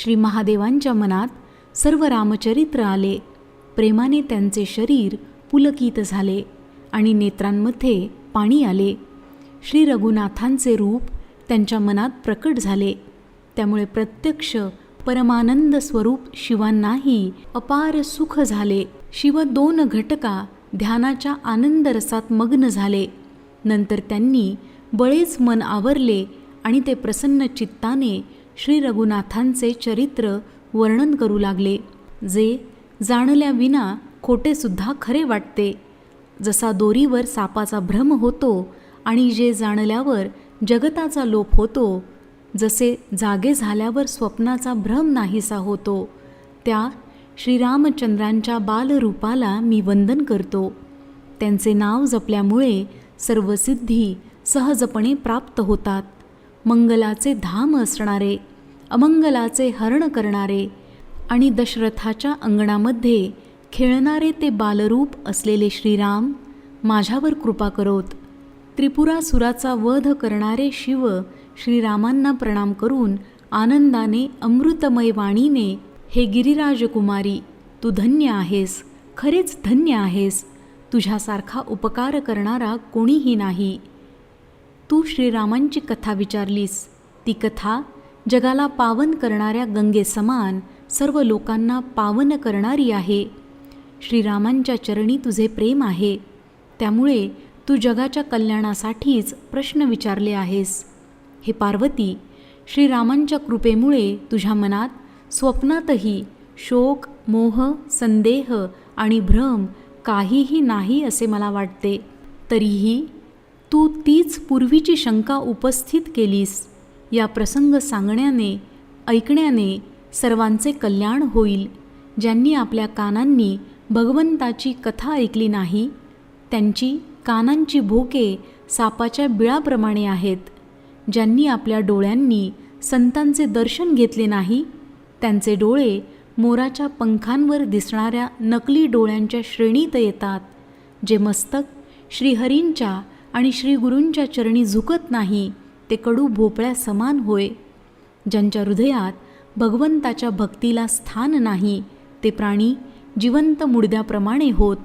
श्री महादेवांच्या मनात सर्व रामचरित्र आले. प्रेमाने त्यांचे शरीर पुलकित झाले आणि नेत्रांमध्ये पाणी आले. श्री रघुनाथांचे रूप त्यांच्या मनात प्रकट झाले. त्यामुळे प्रत्यक्ष परमानंद स्वरूप शिवांनाही अपार सुख झाले. शिव दोन घटका ध्यानाच्या आनंद रसात मग्न झाले. नंतर त्यांनी बळेच मन आवरले आणि ते प्रसन्न चित्ताने श्री रघुनाथांचे चरित्र वर्णन करू लागले जे जाणल्या विना खोटेसुद्धा खरे वाटते. जसा दोरीवर सापाचा भ्रम होतो आणि जे जाणल्यावर जगताचा लोप होतो जसे जागे झाल्यावर स्वप्नाचा भ्रम नाहीसा होतो त्या श्रीरामचंद्रांच्या बालरूपाला मी वंदन करतो. त्यांचे नाव जपल्यामुळे सर्व सिद्धी सहजपणे प्राप्त होतात. मंगलाचे धाम असणारे अमंगलाचे हरण करणारे आणि दशरथाच्या अंगणामध्ये खेळणारे ते बालरूप असलेले श्रीराम माझ्यावर कृपा करोत. त्रिपुरासुराचा वध करणारे शिव श्रीरामांना प्रणाम करून आनंदाने अमृतमय वाणीने हे गिरिराजकुमारी तू धन्य आहेस खरेच धन्य आहेस. तुझ्यासारखा उपकार करणारा कोणीही नाही. तू श्रीरामांची कथा विचारलीस. ती कथा जगाला पावन करणाऱ्या गंगेसमान सर्व लोकांना पावन करणारी आहे. श्रीरामांच्या चरणी तुझे प्रेम आहे. त्यामुळे तू जगाच्या कल्याणासाठीच प्रश्न विचारले आहेस. हे पार्वती श्रीरामांच्या कृपेमुळे तुझ्या मनात स्वप्नातही शोक मोह संदेह आणि भ्रम काहीही नाही असे मला वाटते. तरीही तू तीच पूर्वीची शंका उपस्थित केलीस. या प्रसंग सांगण्याने ऐकण्याने सर्वांचे कल्याण होईल. ज्यांनी आपल्या कानांनी भगवंताची कथा ऐकली नाही त्यांची कानांची भोके सापाच्या बिळाप्रमाणे आहेत. ज्यांनी आपल्या डोळ्यांनी संतांचे दर्शन घेतले नाही त्यांचे डोळे मोराच्या पंखांवर दिसणाऱ्या नकली डोळ्यांच्या श्रेणीत येतात जे मस्तक श्रीहरींच्या आणि श्रीगुरूंच्या चरणी झुकत नाही. ते कडू भोपळ्या समान होय. ज्यांच्या हृदयात भगवंताच्या भक्तीला स्थान नाही ते प्राणी जिवंत मुडद्याप्रमाणे होत.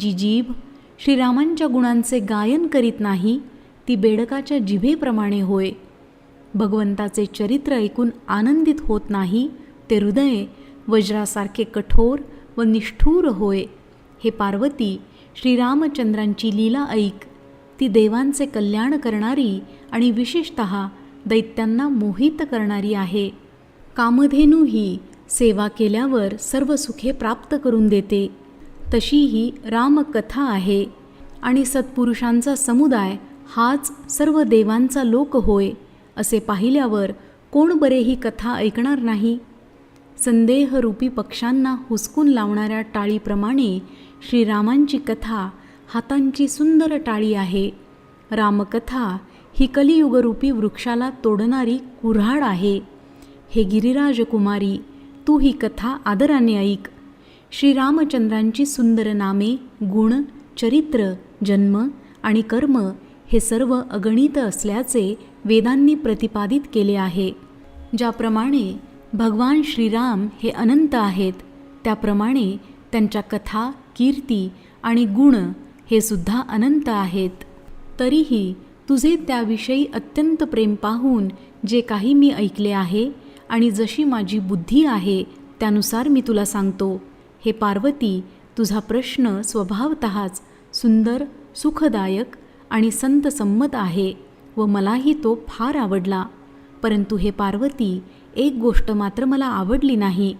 जी जीभ श्रीरामांच्या गुणांचे गायन करीत नाही ती बेडकाच्या जिभेप्रमाणे होय. भगवंताचे चरित्र ऐकून आनंदित होत नाही ते हृदय वज्रासारखे कठोर व निष्ठूर होय. हे पार्वती श्रीरामचंद्रांची लीला ऐक. ती देवांचे कल्याण करणारी आणि विशेषत दैत्यांना मोहित करणारी आहे. कामधेनू ही सेवा केल्यावर सर्व सुखे प्राप्त करून देते. तशी ही रामकथा आहे आणि सत्पुरुषांचा समुदाय हाच सर्व देवांचा लोक होय असे पाहिल्यावर कोण बरे ही कथा ऐकणार नाही? संदेहरूपी पक्षांना हुसकून लावणाऱ्या टाळीप्रमाणे श्रीरामांची कथा हातांची सुंदर टाळी आहे. रामकथा ही कलियुगरूपी वृक्षाला तोडणारी कुऱ्हाड आहे. हे गिरिराजकुमारी तू ही कथा आदराने ऐक. श्रीरामचंद्रांची सुंदर नामे गुण चरित्र जन्म आणि कर्म हे सर्व अगणित असल्याचे वेदांनी प्रतिपादित केले आहे. ज्याप्रमाणे भगवान श्रीराम हे अनंत आहेत त्याप्रमाणे त्यांच्या कथा कीर्ती आणि गुण हे सुद्धा अनंत आहेत. तरीही तुझे त्याविषयी अत्यंत प्रेम पाहून जे काही मी ऐकले आहे आणि जशी माझी बुद्धी आहे त्यानुसार मी तुला सांगतो. हे पार्वती तुझा प्रश्न स्वभावतःच सुंदर सुखदायक आणि संतसंमत आहे व मलाही तो फार आवडला. परंतु हे पार्वती एक गोष्ट मात्र मला आवडली नाही.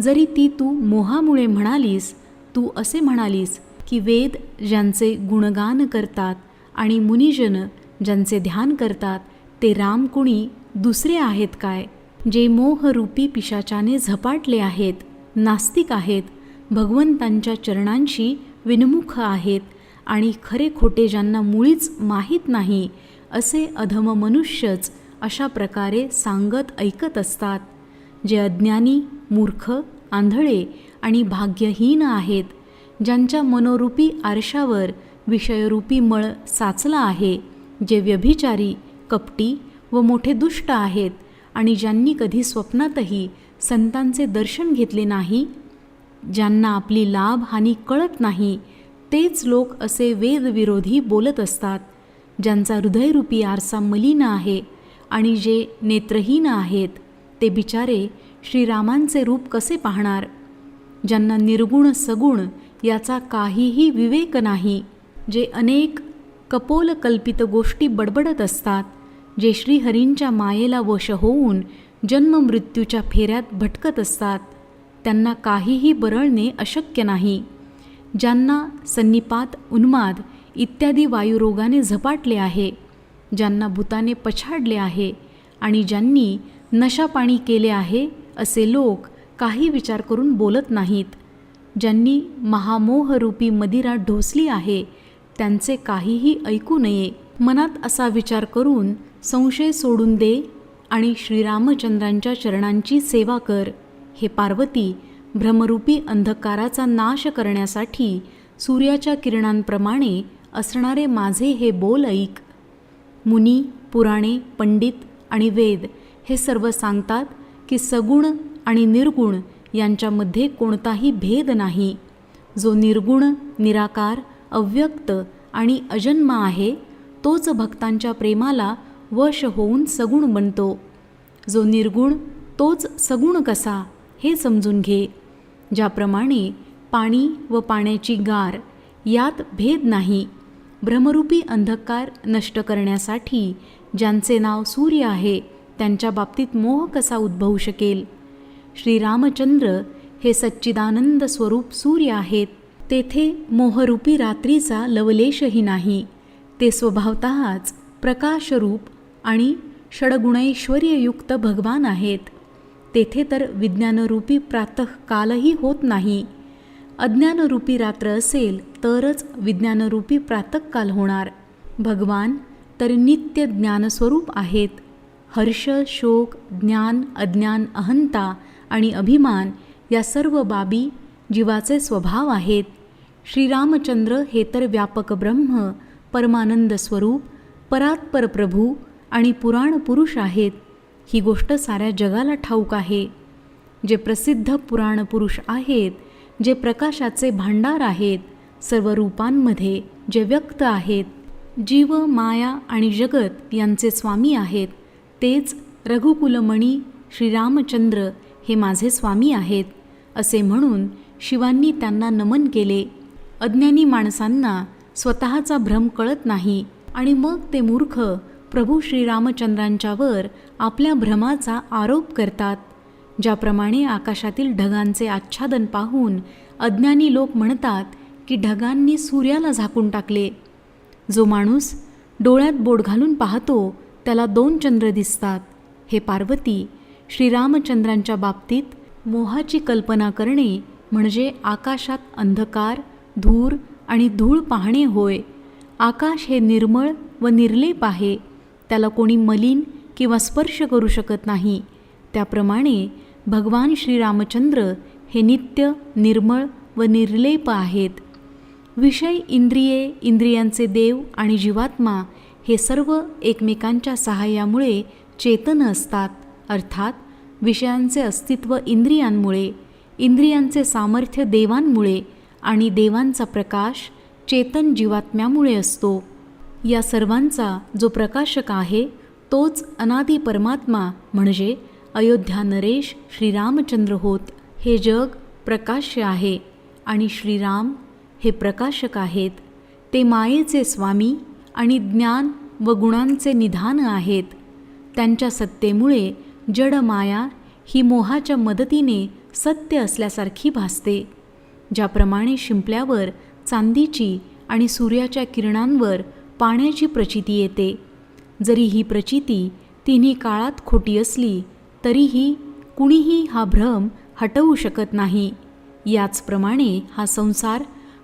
जरी ती तू मोहामुळे म्हणालीस तू असे म्हणालीस की वेद ज्यांचे गुणगान करतात आणि मुनिजन ज्यांचे ध्यान करतात ते राम कुणी दुसरे आहेत काय जे मोहरूपी पिशाचाने झपाटले आहेत नास्तिक आहेत भगवंतांच्या चरणांशी विनमुख आहेत आणि खरे खोटे ज्यांना मुळीच माहीत नाही असे अधम मनुष्यच अशा प्रकारे सांगत ऐकत असतात. जे अज्ञानी मूर्ख आंधळे आणि भाग्यहीन आहेत ज्यांच्या मनोरूपी आरशावर विषयरूपी मळ साचला आहे जे व्यभिचारी कपटी व मोठे दुष्ट आहेत आणि ज्यांनी कधी स्वप्नातही संतांचे दर्शन घेतले नाही ज्यांना आपली लाभ हानी कळत नाही तेच लोक असे वेदविरोधी बोलत असतात ज्यांचा हृदयरूपी आरसा मलिन आहे आणि जे नेत्रहीन आहेत ते बिचारे श्रीरामांचे रूप कसे पाहणार? ज्यांना निर्गुण सगुण याचा काहीही विवेक नाही जे अनेक कपोलकल्पित गोष्टी बडबडत असतात जे श्रीहरींच्या मायेला वश होऊन जन्ममृत्यूच्या फेऱ्यात भटकत असतात त्यांना काहीही बरळणे अशक्य नाही. ज्यांना सन्निपात उन्माद इत्यादी वायुरोगाने झपाटले आहे ज्यांना भूताने पछाडले आहे आणि ज्यांनी नशापाणी केले आहे असे लोक काही विचार करून बोलत नाहीत. ज्यांनी महामोहरूपी मदिरा ढोसली आहे त्यांचे काहीही ऐकू नये. मनात असा विचार करून संशय सोडून दे आणि श्रीरामचंद्रांच्या चरणांची सेवा कर. हे पार्वती भ्रमरूपी अंधकाराचा नाश करण्यासाठी सूर्याच्या किरणांप्रमाणे असणारे माझे हे बोल ऐक. मुनी पुराणे पंडित आणि वेद हे सर्व सांगतात की सगुण आणि निर्गुण यांच्यामध्ये कोणताही भेद नाही. जो निर्गुण निराकार अव्यक्त आणि अजन्म आहे तोच भक्तांच्या प्रेमाला वश होऊन सगुण बनतो. जो निर्गुण तोच सगुण कसा हे समजून घे. ज्याप्रमाणे पाणी व पाण्याची गार यात भेद नाही. भ्रमरूपी अंधकार नष्ट करण्यासाठी ज्यांचे नाव सूर्य आहे त्यांच्या बाबतीत मोह कसा उद्भवू शकेल? श्रीरामचंद्र हे सच्चिदानंद स्वरूप सूर्य आहेत. तेथे मोहरूपी रात्रीचा लवलेशही नाही. ते स्वभावतःच प्रकाशरूप आणि षडगुणैश्वर्ययुक्त भगवान आहेत. तेथे तर विज्ञानरूपी प्रातःकालही होत नाही. अज्ञानरूपी रात्र असेल तरच विज्ञानरूपी प्रातःकाल होणार. भगवान तर नित्य ज्ञानस्वरूप आहेत. हर्ष शोक ज्ञान अज्ञान अहंता आणि अभिमान या सर्व बाबी जीवाचे स्वभाव आहेत. श्रीरामचंद्र हे तर व्यापक ब्रह्म परमानंद स्वरूप परात्पर प्रभू आणि पुराण पुरुष आहेत. ही गोष्ट साऱ्या जगाला ठाऊक आहे. जे प्रसिद्ध पुराण पुरुष आहेत जे प्रकाशाचे भांडार आहेत सर्व रूपांमध्ये जे व्यक्त आहेत जीव माया आणि जगत यांचे स्वामी आहेत. तेच रघुकुलमणी श्रीरामचंद्र हे माझे स्वामी आहेत असे म्हणून शिवांनी त्यांना नमन केले. अज्ञानी माणसांना स्वतःचा भ्रम कळत नाही आणि मग ते मूर्ख प्रभू श्रीरामचंद्रांच्यावर आपल्या भ्रमाचा आरोप करतात ज्याप्रमाणे आकाशातील ढगांचे आच्छादन पाहून अज्ञानी लोक म्हणतात की ढगांनी सूर्याला झाकून टाकले. जो माणूस डोळ्यात बोट घालून पाहतो त्याला दोन चंद्र दिसतात. हे पार्वती श्रीरामचंद्रांच्या बाबतीत मोहाची कल्पना करणे म्हणजे आकाशात अंधकार धूर आणि धूळ पाहणे होय. आकाश हे निर्मळ व निर्लेप आहे. त्याला कोणी मलिन किंवा स्पर्श करू शकत नाही. त्याप्रमाणे भगवान श्रीरामचंद्र हे नित्य निर्मळ व निर्लेप आहेत. विषय इंद्रिये इंद्रियांचे देव आणि जीवात्मा हे सर्व एकमेकांच्या सहाय्यामुळे चेतन असतात. अर्थात विषयांचे अस्तित्व इंद्रियांमुळे इंद्रियांचे सामर्थ्य देवांमुळे आणि देवांचा प्रकाश चेतन जीवात्म्यामुळे असतो. या सर्वांचा जो प्रकाशक आहे तोच अनादि परमात्मा म्हणजे अयोध्या नरेश श्रीरामचंद्र होत. हे जग प्रकाश्य आहे आणि श्रीराम हे प्रकाशक आहेत. ते मायेचे स्वामी आणि ज्ञान व गुणांचे निधान आहेत. त्यांच्या सत्तेमुळे जड माया ही मोहाच्या मदतीने सत्य असल्यासारखी भासते ज्याप्रमाणे शिंपल्यावर चांदीची आणि सूर्याच्या किरणांवर पाण्याची प्रचिती येते. जरी ही प्रचिती तिन्ही काळात खोटी असली तरीही कुणीही हा भ्रम हटवू शकत नाही. याचप्रमाणे हा संसार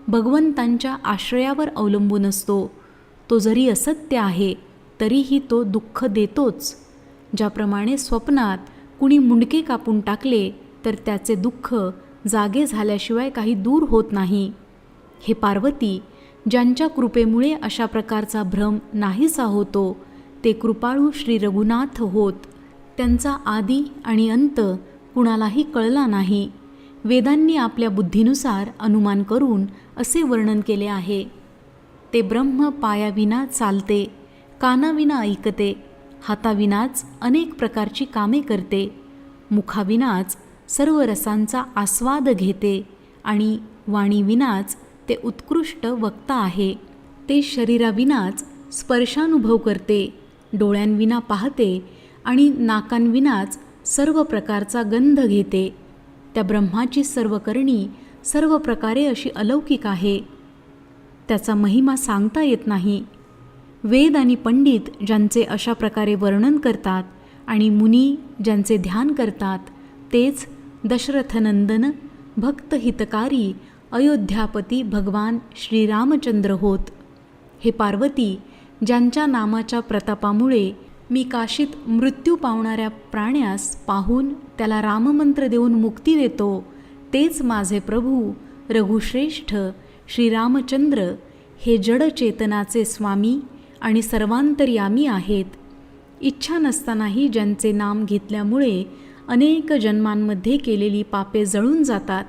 भगवंतांच्या आश्रयावर अवलंबून असतो. तो जरी असत्य आहे तरीही तो दुःख देतोच. ज्याप्रमाणे स्वप्नात कुणी मुंडके कापून टाकले तर त्याचे दुःख जागे झाल्याशिवाय काही दूर होत नाही. हे पार्वती ज्यांच्या कृपेमुळे अशा प्रकारचा भ्रम नाहीसा होतो ते कृपाळू श्री रघुनाथ होत. त्यांचा आदी आणि अंत कुणालाही कळला नाही. वेदांनी आपल्या बुद्धीनुसार अनुमान करून असे वर्णन केले आहे. ते ब्रह्म पायाविना चालते कानाविना ऐकते हाताविनाच अनेक प्रकारची कामे करते. मुखाविनाच सर्व रसांचा आस्वाद घेते आणि वाणीविनाच ते उत्कृष्ट वक्ता आहे. ते शरीराविनाच स्पर्शानुभव करते डोळ्यांविना पाहते आणि नाकांविनाच सर्व प्रकारचा गंध घेते. त्या ब्रह्माची सर्व करणी सर्व प्रकारे अशी अलौकिक आहे. त्याचा महिमा सांगता येत नाही. वेद आणि पंडित ज्यांचे अशा प्रकारे वर्णन करतात आणि मुनी ज्यांचे ध्यान करतात तेच दशरथनंदन भक्तहितकारी अयोध्यापती भगवान श्रीरामचंद्र होत. हे पार्वती ज्यांच्या नामाच्या प्रतापामुळे मी काशीत मृत्यू पावणाऱ्या प्राण्यास पाहून त्याला राममंत्र देऊन मुक्ती देतो तेच माझे प्रभू रघुश्रेष्ठ श्रीरामचंद्र हे जड चेतनाचे स्वामी आणि सर्वांतर्यामी आहेत. इच्छा नसतानाही ज्यांचे नाम घेतल्यामुळे अनेक जन्मांमध्ये केलेली पापे जळून जातात.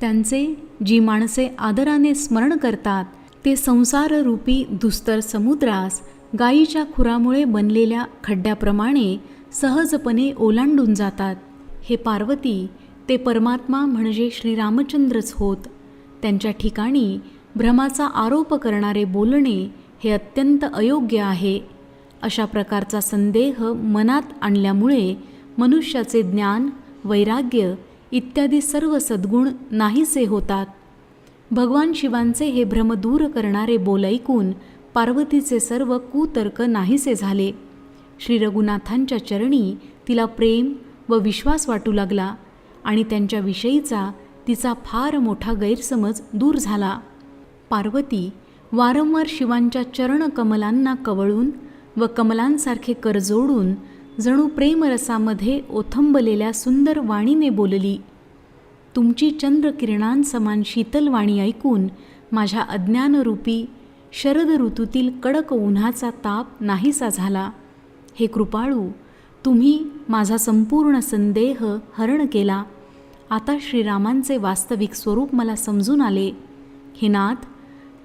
त्यांचे जी माणसे आदराने स्मरण करतात ते संसाररूपी दुस्तर समुद्रास गायीच्या खुरामुळे बनलेल्या खड्ड्याप्रमाणे सहजपणे ओलांडून जातात. हे पार्वती ते परमात्मा म्हणजे श्रीरामचंद्रच होत. त्यांच्या ठिकाणी भ्रमाचा आरोप करणारे बोलणे हे अत्यंत अयोग्य आहे. अशा प्रकारचा संदेह मनात आणल्यामुळे मनुष्याचे ज्ञान वैराग्य इत्यादी सर्व सद्गुण नाहीसे होतात. भगवान शिवांचे हे भ्रम दूर करणारे बोल ऐकून पार्वतीचे सर्व कुतर्क नाहीसे झाले. श्री रघुनाथांच्या चरणी तिला प्रेम व विश्वास वाटू लागला आणि त्यांच्याविषयीचा तिचा फार मोठा गैरसमज दूर झाला. पार्वती वारंवार शिवांच्या चरणकमलांना कवळून व कमलांसारखे कर जोडून जणू प्रेमरसामध्ये ओथंबलेल्या सुंदर वाणीने बोलली तुमची चंद्रकिरणांसमान शीतल वाणी ऐकून माझ्या अज्ञानरूपी शरद ऋतूतील कडक उन्हाचा ताप नाहीसा झाला. हे कृपाळू तुम्ही माझा संपूर्ण संदेह हरण केला. आता श्रीरामांचे वास्तविक स्वरूप मला समजून आले. हे नाथ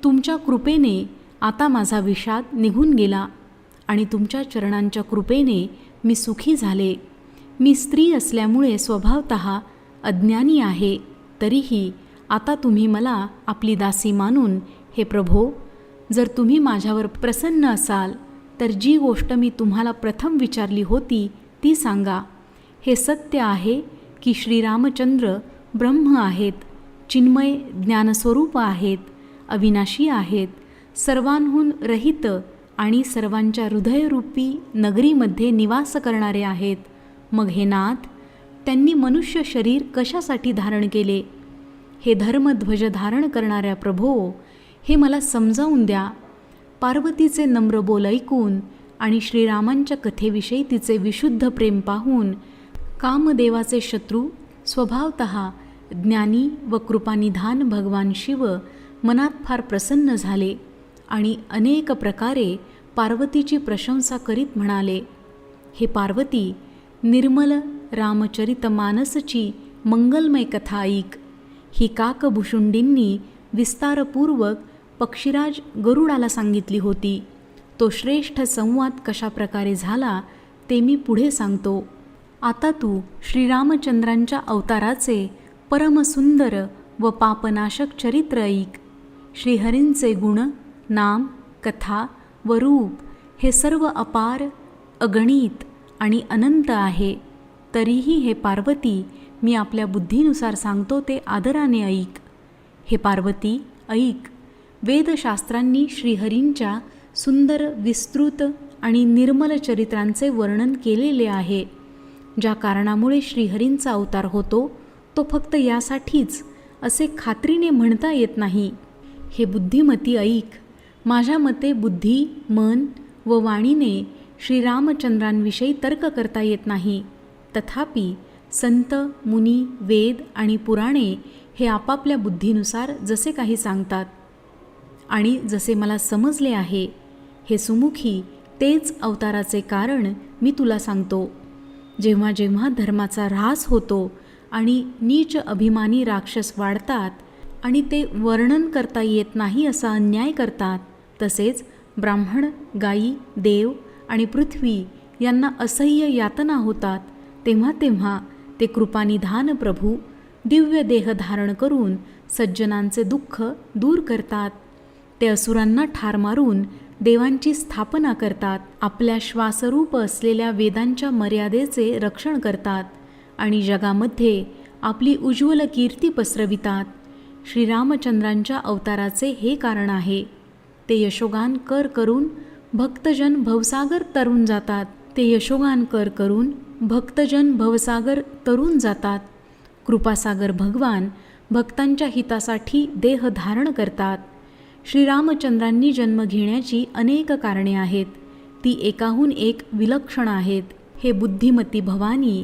तुमच्या कृपेने आता माझा विषाद निघून गेला आणि तुमच्या चरणांच्या कृपेने मी सुखी झाले. मी स्त्री असल्यामुळे स्वभावत अज्ञानी आहे. तरीही आता तुम्ही मला आपली दासी मानून हे प्रभो जर तुम्ही माझ्यावर प्रसन्न असाल तर जी गोष्ट मी तुम्हाला प्रथम विचारली होती ती सांगा. हे सत्य आहे की श्रीरामचंद्र ब्रह्म आहेत चिन्मय ज्ञानस्वरूप आहेत अविनाशी आहेत. सर्वांहून रहित आणि सर्वांच्या हृदयरूपी नगरीमध्ये निवास करणारे आहेत. मग हे नाथ त्यांनी मनुष्य शरीर कशासाठी धारण केले? हे धर्मध्वज धारण करणाऱ्या प्रभो हे मला समजावून द्या. पार्वतीचे नम्र बोल ऐकून आणि श्रीरामांच्या कथेविषयी तिचे विशुद्ध प्रेम पाहून कामदेवाचे शत्रू स्वभावत ज्ञानी व कृपानिधान भगवान शिव मनात फार प्रसन्न झाले आणि अनेक प्रकारे पार्वतीची प्रशंसा करीत म्हणाले हे पार्वती निर्मल रामचरितमानसची मंगलमय कथा ऐक. ही काकभुषुंडींनी विस्तारपूर्वक पक्षीराज गरुडाला सांगितली होती. तो श्रेष्ठ संवाद कशाप्रकारे झाला ते मी पुढे सांगतो. आता तू श्रीरामचंद्रांच्या अवताराचे परमसुंदर व पापनाशक चरित्र ऐक. श्रीहरींचे गुण नाम कथा व रूप हे सर्व अपार अगणित आणि अनंत आहे. तरीही हे पार्वती मी आपल्या बुद्धीनुसार सांगतो ते आदराने ऐक. हे पार्वती ऐक. वेदशास्त्रांनी श्रीहरींच्या सुंदर विस्तृत आणि निर्मल चरित्रांचे वर्णन केलेले आहे. ज्या कारणामुळे श्रीहरींचा अवतार होतो तो फक्त यासाठीच असे खात्रीने म्हणता येत नाही. हे बुद्धिमती ऐक. माझ्या मते बुद्धी मन व वाणीने श्रीरामचंद्रांविषयी तर्क करता येत नाही. तथापि संत मुनी वेद आणि पुराणे हे आपापल्या बुद्धीनुसार जसे काही सांगतात. आणि जसे मला समजले आहे हे सुमुखी तेच अवताराचे कारण मी तुला सांगतो. जेव्हा जेव्हा धर्माचा ऱ्हास होतो आणि नीच अभिमानी राक्षस वाढतात आणि ते वर्णन करता येत नाही असा अन्याय करतात तसेच ब्राह्मण गायी देव आणि पृथ्वी यांना असह्य यातना होतात तेव्हा तेव्हा ते कृपानिधान प्रभू दिव्य देह धारण करून सज्जनांचे दुःख दूर करतात. ते असुरांना ठार मारून देवांची स्थापना करतात आपल्या श्वासरूप असलेल्या वेदांच्या मर्यादेचे रक्षण करतात आणि जगामध्ये आपली उज्ज्वल कीर्ती पसरवितात. श्रीरामचंद्रांच्या अवताराचे हे कारण आहे. ते यशोगान कर करून भक्तजन भवसागर तरून जातात. ते यशोगान कर करून भक्तजन भवसागर तरून जातात. कृपासागर भगवान भक्तांच्या हितासाठी देह धारण करतात. श्रीरामचंद्रांनी जन्म घेण्याची अनेक कारणे आहेत. ती एकाहून एक विलक्षण आहेत. हे बुद्धिमती भवानी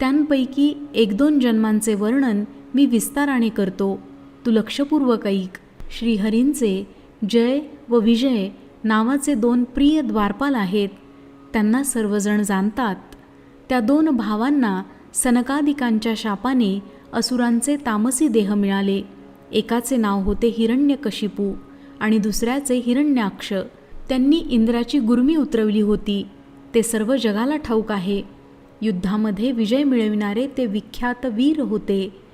त्यांपैकी एक दोन जन्मांचे वर्णन मी विस्ताराने करतो. तू लक्षपूर्वक ऐक श्रीहरींचे जय व विजय नावाचे दोन प्रिय द्वारपाल आहेत. त्यांना सर्वजण जाणतात. त्या दोन भावांना सनकादिकांच्या शापाने असुरांचे तामसी देह मिळाले. एकाचे नाव होते हिरण्यकशिपू आणि दुसऱ्याचे हिरण्याक्ष. त्यांनी इंद्राची गुर्मी उतरवली होती. ते सर्व जगाला ठाऊक आहे. युद्धामध्ये विजय मिळविणारे ते विख्यात वीर होते.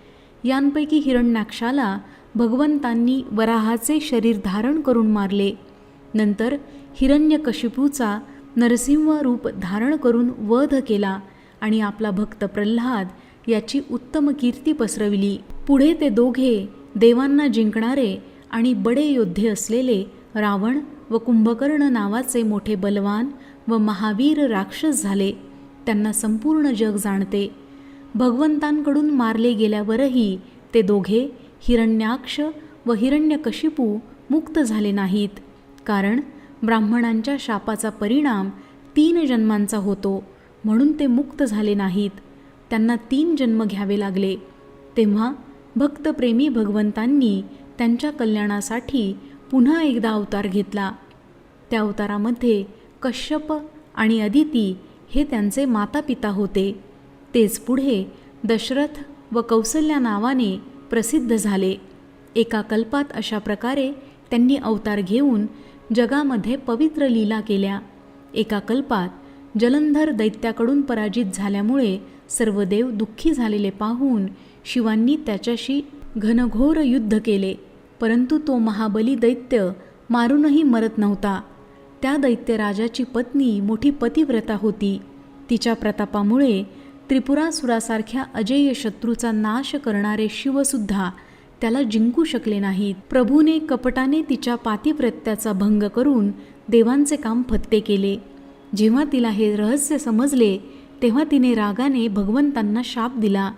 यांपैकी हिरण्याक्षाला भगवंतांनी वराहाचे शरीर धारण करून मारले. नंतर हिरण्यकशिपूचा नरसिंह रूप धारण करून वध केला आणि आपला भक्त प्रल्हाद याची उत्तम कीर्ती पसरविली. पुढे ते दोघे देवांना जिंकणारे आणि बडे योद्धे असलेले रावण व कुंभकर्ण नावाचे मोठे बलवान व महावीर राक्षस झाले. त्यांना संपूर्ण जग जाणते. भगवंतांकडून मारले गेल्यावरही ते दोघे हिरण्याक्ष व हिरण्यकशिपू मुक्त झाले नाहीत. कारण ब्राह्मणांच्या शापाचा परिणाम तीन जन्मांचा होतो म्हणून ते मुक्त झाले नाहीत. त्यांना तीन जन्म घ्यावे लागले. तेव्हा भक्तप्रेमी भगवंतांनी त्यांच्या कल्याणासाठी पुन्हा एकदा अवतार घेतला. त्या अवतारामध्ये कश्यप आणि अदिती हे त्यांचे मातापिता होते. तेच पुढे दशरथ व कौसल्या नावाने प्रसिद्ध झाले. एका कल्पात अशा प्रकारे त्यांनी अवतार घेऊन जगामध्ये पवित्र लीला केल्या. एका कल्पात जलंधर दैत्याकडून पराजित झाल्यामुळे सर्व देव दुःखी झालेले पाहून शिवांनी त्याच्याशी घनघोर युद्ध केले. परंतु तो महाबली दैत्य मारूनही मरत नव्हता. त्या दैत्यराजाची पत्नी मोठी पतिव्रता होती. तिच्या प्रतापामुळे त्रिपुरासुरासारख्या अजेय शत्रूचा नाश करणारे शिवसुद्धा त्याला जिंकू शकले नाहीत. प्रभूने कपटाने तिच्या पातिप्रत्याचा भंग करून देवांचे काम फत्ते केले. जेव्हा तिला हे रहस्य समजले तेव्हा तिने रागाने भगवंतांना शाप दिला.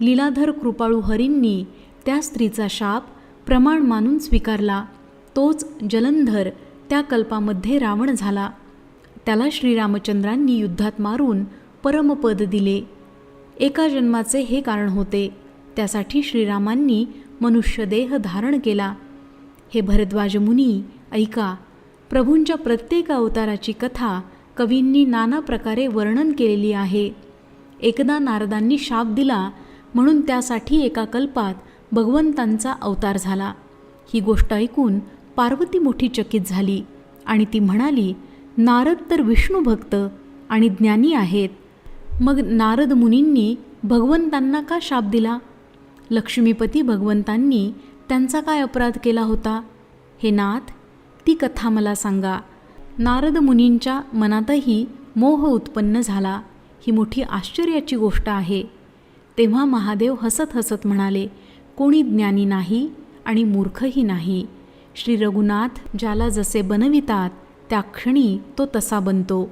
लीलाधर कृपाळू हरींनी त्या स्त्रीचा शाप प्रमाण मानून स्वीकारला. तोच जलंधर त्या कल्पामध्ये रावण झाला. त्याला श्रीरामचंद्रांनी युद्धात मारून परमपद दिले एका जन्माचे हे कारण होते. त्यासाठी श्रीरामांनी मनुष्यदेह धारण केला. हे भरद्वाज मुनी ऐका. प्रभूंच्या प्रत्येक अवताराची कथा कवींनी नाना प्रकारे वर्णन केलेली आहे. एकदा नारदांनी शाप दिला म्हणून त्यासाठी एका कल्पात भगवंतांचा अवतार झाला. ही गोष्ट ऐकून पार्वती मोठी चकित झाली आणि ती म्हणाली नारद तर विष्णू भक्त आणि ज्ञानी आहेत. मग नारद मुनींनी भगवंतांना का शाप दिला? लक्ष्मीपती भगवंतांनी त्यांचा काय अपराध केला होता? हे नाथ ती कथा मला सांगा. नारद मुनींच्या मनातही मोह उत्पन्न झाला. ही मोठी आश्चर्याची गोष्ट आहे. तेव्हा महादेव हसत हसत म्हणाले कोणी ज्ञानी नाही आणि मूर्खही नाही. श्री रघुनाथ ज्याला जसे बनवितात त्या क्षणी तो तसा बनतो.